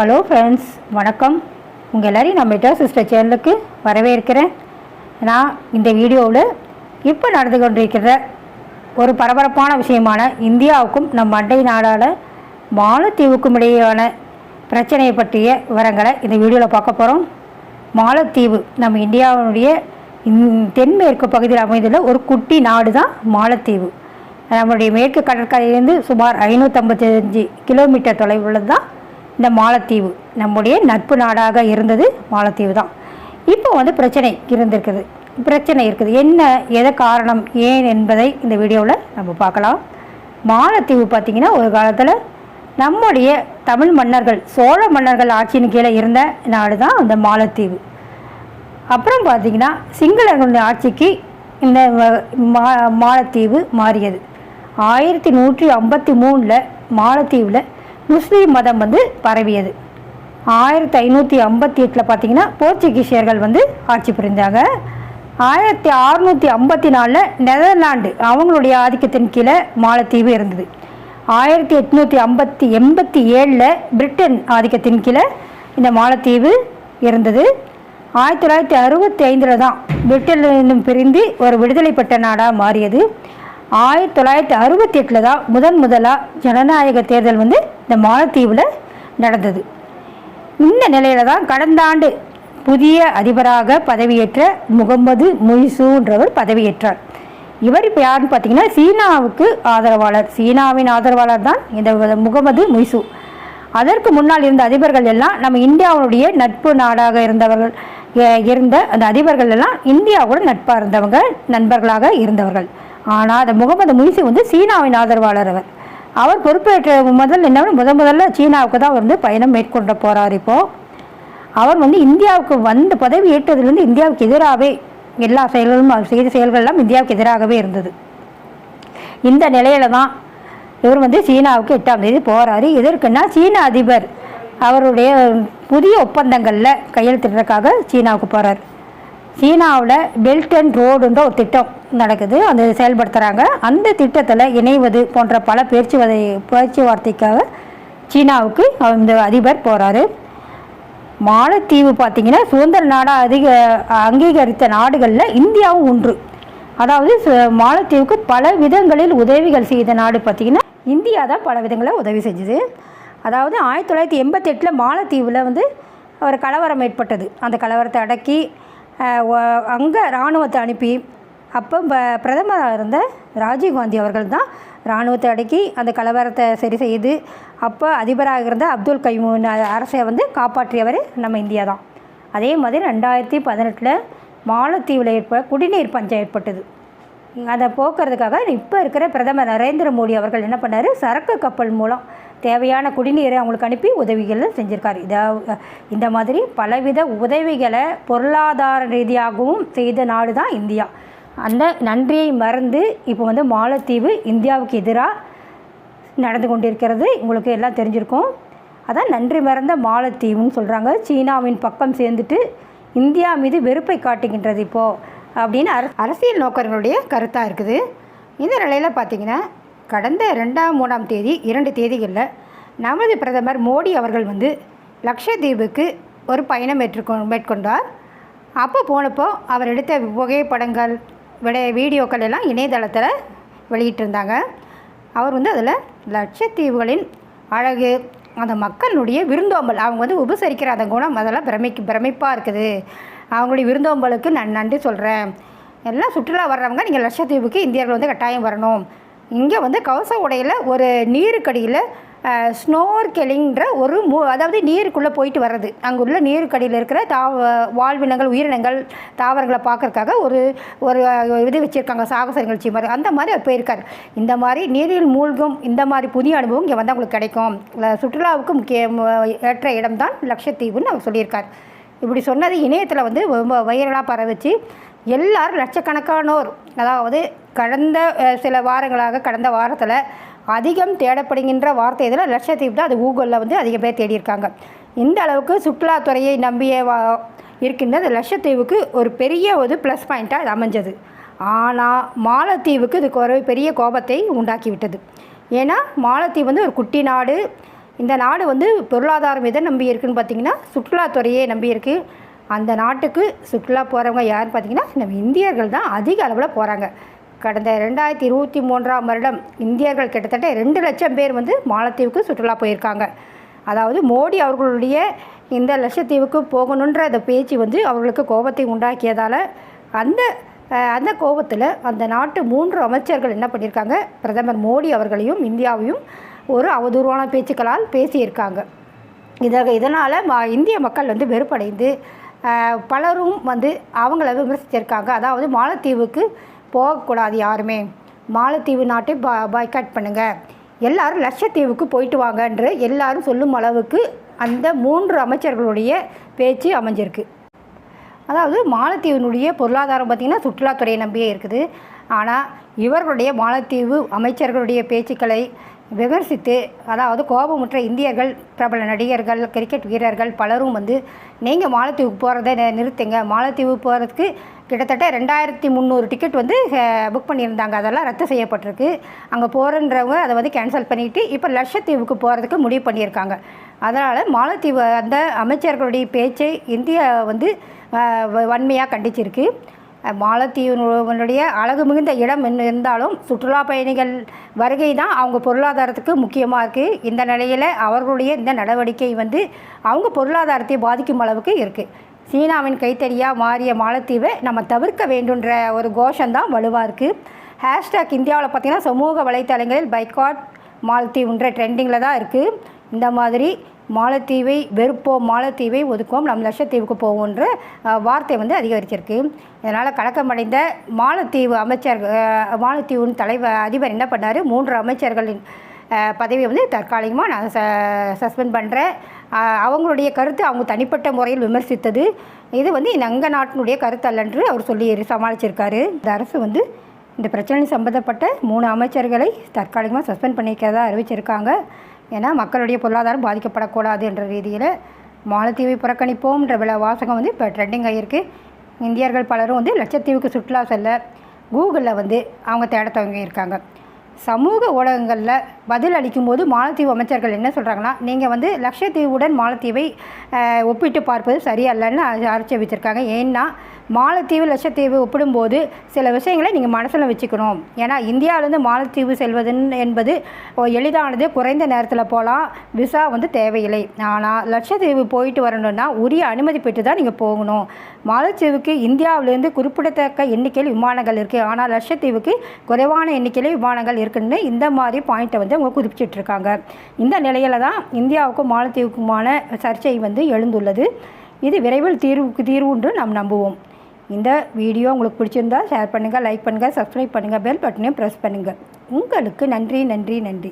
Hello friends வணக்கம். உங்கள் எல்லோரையும் நம்ம மெட்டா சிஸ்டர் சேனலுக்கு வரவேற்கிறேன். நான் இந்த வீடியோவில் இப்போ நடந்து கொண்டிருக்கிற ஒரு பரபரப்பான விஷயமான இந்தியாவுக்கும் நம் அண்டை நாடான மாலத்தீவுக்கும் இடையேயான பிரச்சனையை பற்றிய விவரங்களை இந்த வீடியோவில் பார்க்க போகிறோம் மாலத்தீவு நம்ம இந்தியாவினுடைய இந்- தென்மேற்கு பகுதியில் அமைந்துள்ள ஒரு குட்டி நாடு தான் மாலத்தீவு. நம்முடைய மேற்கு கடற்கரையிலிருந்து சுமார் ஐநூற்றம்பத்தஞ்சு கிலோமீட்டர் தொலைவுள்ளது தான் இந்த மாலத்தீவு நம்முடைய நட்பு நாடாக இருந்தது மாலத்தீவு தான். இப்போ வந்து பிரச்சனை இருந்திருக்குது. பிரச்சனை இருக்குது. என்ன எதை காரணம் ஏன் என்பதை இந்த வீடியோவில் நம்ம பார்க்கலாம். மாலத்தீவு பார்த்திங்கன்னா ஒரு காலத்தில் நம்முடைய தமிழ் மன்னர்கள் சோழ மன்னர்கள் ஆட்சியின் கீழே இருந்த நாடு தான் அந்த மாலத்தீவு. அப்புறம் பார்த்தீங்கன்னா சிங்களர்களுடைய ஆட்சிக்கு இந்த மா மாலத்தீவு மாறியது. ஆயிரத்தி நூற்றி ஐம்பத்தி மூணில் மாலத்தீவில் முஸ்லீம் மதம் வந்து பரவியது. ஆயிரத்தி ஐநூற்றி ஐம்பத்தி எட்டில் பார்த்தீங்கன்னா போர்ச்சுகீசியர்கள் வந்து ஆட்சி புரிந்தாங்க ஆயிரத்தி அறுநூற்றி ஐம்பத்தி நாலில் நெதர்லாண்டு அவங்களுடைய ஆதிக்கத்தின் கீழே மாலத்தீவு இருந்தது. ஆயிரத்தி எட்நூற்றி ஐம்பத்தி எண்பத்தி ஏழில் பிரிட்டன் ஆதிக்கத்தின் கீழே இந்த மாலத்தீவு இருந்தது. ஆயிரத்தி தொள்ளாயிரத்தி அறுபத்தி ஐந்தில் தான் பிரிட்டனிலிருந்தும் பிரிந்து ஒரு விடுதலை பெற்ற நாடாக மாறியது. ஆயிரத்தி தொள்ளாயிரத்தி அறுபத்தி எட்டில் தான் முதன் முதலாக ஜனநாயக தேர்தல் வந்து இந்த மாலத்தீவில் நடந்தது. இந்த நிலையில தான் கடந்த ஆண்டு புதிய அதிபராக பதவியேற்ற முகமது முய்சூன்றவர் பதவியேற்றார். இவர் இப்போ யாருன்னு பார்த்தீங்கன்னா சீனாவுக்கு ஆதரவாளர் சீனாவின் ஆதரவாளர் தான் இந்த முகமது முய்சு. அதற்கு முன்னால் இருந்த அதிபர்கள் எல்லாம் நம்ம இந்தியாவுடைய நட்பு நாடாக இருந்தவர்கள் எ- இருந்த அந்த அதிபர்கள் எல்லாம் இந்தியாவோட நட்பாக இருந்தவங்க நண்பர்களாக இருந்தவர்கள். ஆனால் அந்த முகமது முய்சு வந்து சீனாவின் ஆதரவாளர் அவர். அவர் பொறுப்பேற்ற முதல் என்ன முத முதல்ல சீனாவுக்கு தான் வந்து பயணம் மேற்கொண்டு போகிறார் இப்போது அவர் வந்து இந்தியாவுக்கு வந்த பதவி ஏற்றதுலேருந்து இந்தியாவுக்கு எதிராகவே எல்லா செயல்களும் அவர் செய்த செயல்கள்லாம் இந்தியாவுக்கு எதிராகவே இருந்தது. இந்த நிலையில தான் இவர் வந்து சீனாவுக்கு எட்டாம் தேதி போகிறாரு எதற்குன்னா சீன அதிபர் அவருடைய புதிய ஒப்பந்தங்களில் கையெழுத்திடுறதுக்காக சீனாவுக்கு போகிறார் சீனாவில் பெல்ட் அண்ட் ரோடுன்ற ஒரு திட்டம் நடக்குது. அந்த செயல்படுத்துகிறாங்க அந்த திட்டத்தில் இணைவது போன்ற பல பேச்சுவதை பேச்சுவார்த்தைக்காக சீனாவுக்கு அந்த அதிபர் போகிறாரு மாலத்தீவு பார்த்திங்கன்னா சுதந்திர நாடாக அதிக அங்கீகரித்த நாடுகளில் இந்தியாவும் ஒன்று. அதாவது சு- மாலத்தீவுக்கு பல விதங்களில் உதவிகள் செய்த நாடு பார்த்திங்கன்னா இந்தியா தான் பல விதங்களில் உதவி செஞ்சுது. அதாவது ஆயிரத்தி தொள்ளாயிரத்தி எண்பத்தெட்டில் மாலத்தீவில் வந்து ஒரு கலவரம் ஏற்பட்டது. அந்த கலவரத்தை அடக்கி அங்கே இராணுவத்தை அனுப்பி அப்போ ப- பிரதமராக இருந்த ராஜீவ்காந்தி அவர்கள் தான் இராணுவத்தை அடக்கி அந்த கலவரத்தை சரி செய்து அப்போ அதிபராக இருந்த அப்துல் கைமூன் அரசை வந்து காப்பாற்றியவர் நம்ம இந்தியா தான். அதே மாதிரி ரெண்டாயிரத்தி பதினெட்டில் மாலத்தீவில் ஏற்ப குடிநீர் பஞ்சம் ஏற்பட்டது. அதை போக்குறதுக்காக இப்போ இருக்கிற பிரதமர் நரேந்திர மோடி அவர்கள் என்ன பண்ணார்? சரக்கு கப்பல் மூலம் தேவையான குடிநீரை அவங்களுக்கு அனுப்பி உதவிகள் செஞ்சுருக்காரு. இதை இந்த மாதிரி பலவித உதவிகளை பொருளாதார ரீதியாகவும் செய்த நாடு தான் இந்தியா. அந்த நன்றியை மறந்து இப்போ வந்து மாலத்தீவு இந்தியாவுக்கு எதிராக நடந்து கொண்டிருக்கிறது. உங்களுக்கு எல்லாம் தெரிஞ்சிருக்கும். அதான் நன்றி மறந்த மாலத்தீவுன்னு சொல்கிறாங்க சீனாவின் பக்கம் சேர்ந்துட்டு இந்தியா மீது வெறுப்பை காட்டுகின்றது இப்போது அப்படின்னு அரசியல் நோக்கர்களுடைய கருத்தாக இருக்குது. இந்த நிலையில் பார்த்தீங்கன்னா கடந்த ரெண்டாம் மூணாம் தேதி இரண்டு தேதிகளில் நமது பிரதமர் மோடி அவர்கள் வந்து லக்ஷதீவுக்கு ஒரு பயணம் மேற்கொ மேற்கொண்டார். அப்போ போனப்போ அவர் எடுத்த புகைப்படங்கள் விட வீடியோக்கள் எல்லாம் இணையதளத்தில் வெளியிட்டிருந்தாங்க. அவர் வந்து அதில் லட்சத்தீவுகளின் அழகு அந்த மக்களுடைய விருந்தோம்பல் அவங்க வந்து உபசரிக்கிற அந்த குணம் அதெல்லாம் பிரமிக்கு பிரமிப்பாக இருக்குது. அவங்களுடைய விருந்தோம்பலுக்கு நான் நன்றி சொல்கிறேன் எல்லாம் சுற்றுலா வர்றவங்க நீங்கள் லட்சத்தீவுக்கு இந்தியர்கள் வந்து கட்டாயம் வரணும். இங்கே வந்து கவச உடையில் ஒரு நீருக்கடியில் ஸ்னோர்கெலிங்கிற ஒரு மூ அதாவது நீருக்குள்ளே போயிட்டு வர்றது. அங்கே உள்ள நீருக்கடியில் இருக்கிற தாவ வாழ்வினங்கள் உயிரினங்கள் தாவரங்களை பார்க்குறக்காக ஒரு ஒரு இது வச்சுருக்காங்க சாகச நிகழ்ச்சி மாதிரி. அந்த மாதிரி அவர் போயிருக்கார். இந்த மாதிரி நீரில் மூழ்கும் இந்த மாதிரி புதிய அனுபவம் இங்கே வந்து அவங்களுக்கு கிடைக்கும். சுற்றுலாவுக்கு முக்கிய ஏற்ற இடம்தான் லட்சத்தீவுன்னு அவர் சொல்லியிருக்கார். இப்படி சொன்னது இணையத்தில் வந்து ரொம்ப வைரலாக பரவச்சு. எல்லாரும் லட்சக்கணக்கானோர். அதாவது கடந்த சில வாரங்களாக கடந்த வாரத்தில் அதிகம் தேடப்படுகின்ற வார்த்தை இதில் லட்சத்தீவு தான் அது கூகுளில் வந்து அதிக பேர் தேடியிருக்காங்க. இந்த அளவுக்கு சுற்றுலாத்துறையை நம்பிய வா இருக்கின்ற அந்த லட்சத்தீவுக்கு ஒரு பெரிய ஒரு ப்ளஸ் பாயிண்ட்டாக இது அமைஞ்சது. ஆனால் மாலத்தீவுக்கு இதுக்கு ஒரு பெரிய கோபத்தை உண்டாக்கிவிட்டது. ஏன்னா மாலத்தீவு வந்து ஒரு குட்டி நாடு. இந்த நாடு வந்து பொருளாதாரம் எதை நம்பி இருக்குன்னு பார்த்தீங்கன்னா சுற்றுலாத்துறையே நம்பி இருக்குது அந்த நாட்டுக்கு சுற்றுலா போகிறவங்க யாருன்னு பார்த்தீங்கன்னா நம்ம இந்தியர்கள் தான் அதிக அளவில் போகிறாங்க கடந்த ரெண்டாயிரத்தி இருபத்தி மூன்றாம் வருடம் இந்தியர்கள் கிட்டத்தட்ட ரெண்டு லட்சம் பேர் வந்து மாலத்தீவுக்கு சுற்றுலா போயிருக்காங்க. அதாவது மோடி அவர்களுடைய இந்த லட்சத்தீவுக்கு போகணுன்ற அந்த பேச்சு வந்து அவர்களுக்கு கோபத்தை உண்டாக்கியதால் அந்த அந்த கோபத்தில் அந்த நாட்டு மூன்று அமைச்சர்கள் என்ன பண்ணியிருக்காங்க? பிரதமர் மோடி அவர்களையும் இந்தியாவையும் ஒரு அவதூறான பேச்சுக்களால் பேசியிருக்காங்க. இதாக இதனால் மா இந்திய மக்கள் வந்து வெறுப்படைந்து பலரும் வந்து அவங்கள விமர்சிச்சிருக்காங்க. அதாவது மாலத்தீவுக்கு போகக்கூடாது யாருமே. மாலத்தீவு நாட்டை பா பாய்காட் பண்ணுங்கள் எல்லாரும் லட்சத்தீவுக்கு போயிட்டு வாங்கன்று எல்லாரும் சொல்லும் அளவுக்கு அந்த மூன்று அமைச்சர்களுடைய பேச்சு அமைஞ்சிருக்கு. அதாவது மாலத்தீவினுடைய பொருளாதாரம் பார்த்திங்கன்னா சுற்றுலாத்துறையை நம்பியே இருக்குது. ஆனால் இவர்களுடைய மாலத்தீவு அமைச்சர்களுடைய பேச்சுக்களை விமர்சித்து அதாவது கோபமுற்ற இந்தியர்கள் பிரபல நடிகர்கள் கிரிக்கெட் வீரர்கள் பலரும் வந்து நீங்கள் மாலத்தீவுக்கு போகிறத நிறுத்துங்க. மாலத்தீவு போகிறதுக்கு கிட்டத்தட்ட ரெண்டாயிரத்தி முந்நூறு டிக்கெட் வந்து புக் பண்ணியிருந்தாங்க. அதெல்லாம் ரத்து செய்யப்பட்டிருக்கு. அங்கே போகிறன்றவங்க அதை வந்து கேன்சல் பண்ணிவிட்டு இப்போ லட்சத்தீவுக்கு போகிறதுக்கு முடிவு பண்ணியிருக்காங்க. அதனால் மாலத்தீவு அந்த அமைச்சர்களுடைய பேச்சை இந்தியா வந்து வன்மையாக கண்டிச்சிருக்கு. மாலத்தீவினுடைய அழகு மிகுந்த இடம் என்ன இருந்தாலும் சுற்றுலா பயணிகள் வருகை தான் அவங்க பொருளாதாரத்துக்கு முக்கியமாக இருக்குது இந்த நிலையில் அவர்களுடைய இந்த நடவடிக்கை வந்து அவங்க பொருளாதாரத்தை பாதிக்கும் அளவுக்கு இருக்குது சீனாவின் கைத்தறியாக மாறிய மாலத்தீவை நம்ம தவிர்க்க வேண்டுன்ற ஒரு கோஷம்தான் வலுவாக இருக்குது ஹேஷ்டாக் இந்தியாவில் பார்த்திங்கன்னா சமூக வலைத்தளங்களில் பைக்காட் மாலத்தீவுன்ற ட்ரெண்டிங்கில் தான் இருக்குது இந்த மாதிரி மாலத்தீவை வெறுப்போம் மாலத்தீவை ஒதுக்குவோம். நம் லட்சத்தீவுக்கு போவோன்ற வார்த்தை வந்து அதிகரிச்சிருக்கு. இதனால் கலக்கமடைந்த மாலத்தீவு அமைச்சர் மாலத்தீவின் தலைவர் அதிபர் என்ன பண்ணார்? மூன்று அமைச்சர்களின் பதவியை வந்து தற்காலிகமாக நான் ச சஸ்பெண்ட் பண்ணுறேன் அவங்களுடைய கருத்து அவங்க தனிப்பட்ட முறையில் விமர்சித்தது. இது வந்து எங்கள் நாட்டினுடைய கருத்து அல்லன்று அவர் சொல்லி சமாளிச்சிருக்காரு. இந்த அரசு வந்து இந்த பிரச்சனை சம்மந்தப்பட்ட மூணு அமைச்சர்களை தற்காலிகமாக சஸ்பெண்ட் பண்ணிக்கிறதா அறிவிச்சிருக்காங்க. ஏன்னா மக்களுடைய பொருளாதாரம் பாதிக்கப்படக்கூடாது என்ற ரீதியில் மாலத்தீவை புறக்கணிப்போம்ன்ற வில வாசகம் வந்து இப்போ ட்ரெண்டிங் ஆகியிருக்கு இந்தியர்கள் பலரும் வந்து லட்சத்தீவுக்கு சுற்றுலா செல்ல கூகுளில் வந்து அவங்க தேட இருக்காங்க சமூக ஊடகங்களில் பதில் அளிக்கும்போது மாலத்தீவு அமைச்சர்கள் என்ன சொல்கிறாங்கன்னா நீங்கள் வந்து லட்சத்தீவுடன் மாலத்தீவை ஒப்பிட்டு பார்ப்பது சரியல்லன்னு ஆட்சேபிச்சிருக்காங்க ஏன்னா மாலத்தீவு லட்சத்தீவு ஒப்பிடும்போது சில விஷயங்களை நீங்கள் மனசில் வச்சுக்கணும். ஏன்னா இந்தியாவிலேருந்து மாலத்தீவு செல்வதுன்னு என்பது எளிதானது. குறைந்த நேரத்தில் போகலாம் விசா வந்து தேவையில்லை. ஆனால் லட்சத்தீவு போயிட்டு வரணும்னா உரிய அனுமதி பெற்று தான் நீங்கள் போகணும். மாலத்தீவுக்கு இந்தியாவிலேருந்து குறிப்பிடத்தக்க எண்ணிக்கையில் விமானங்கள் இருக்குது ஆனால் லட்சத்தீவுக்கு குறைவான எண்ணிக்கையில் விமானங்கள் இருக்குன்னு இந்த மாதிரி பாயிண்ட்டை வந்து அவங்க குதிப்பிச்சிட்டுருக்காங்க இந்த நிலையில தான் இந்தியாவுக்கும் மாலத்தீவுக்குமான சர்ச்சை வந்து எழுந்துள்ளது. இது விரைவில் தீர்வுக்கு தீர்வு என்று நாம் நம்புவோம். இந்த வீடியோ உங்களுக்கு பிடிச்சிருந்தா ஷேர் பண்ணுங்கள் லைக் பண்ணுங்கள் சப்ஸ்கிரைப் பண்ணுங்கள் பெல் பட்டனையும் ப்ரெஸ் பண்ணுங்கள் உங்களுக்கு நன்றி நன்றி நன்றி.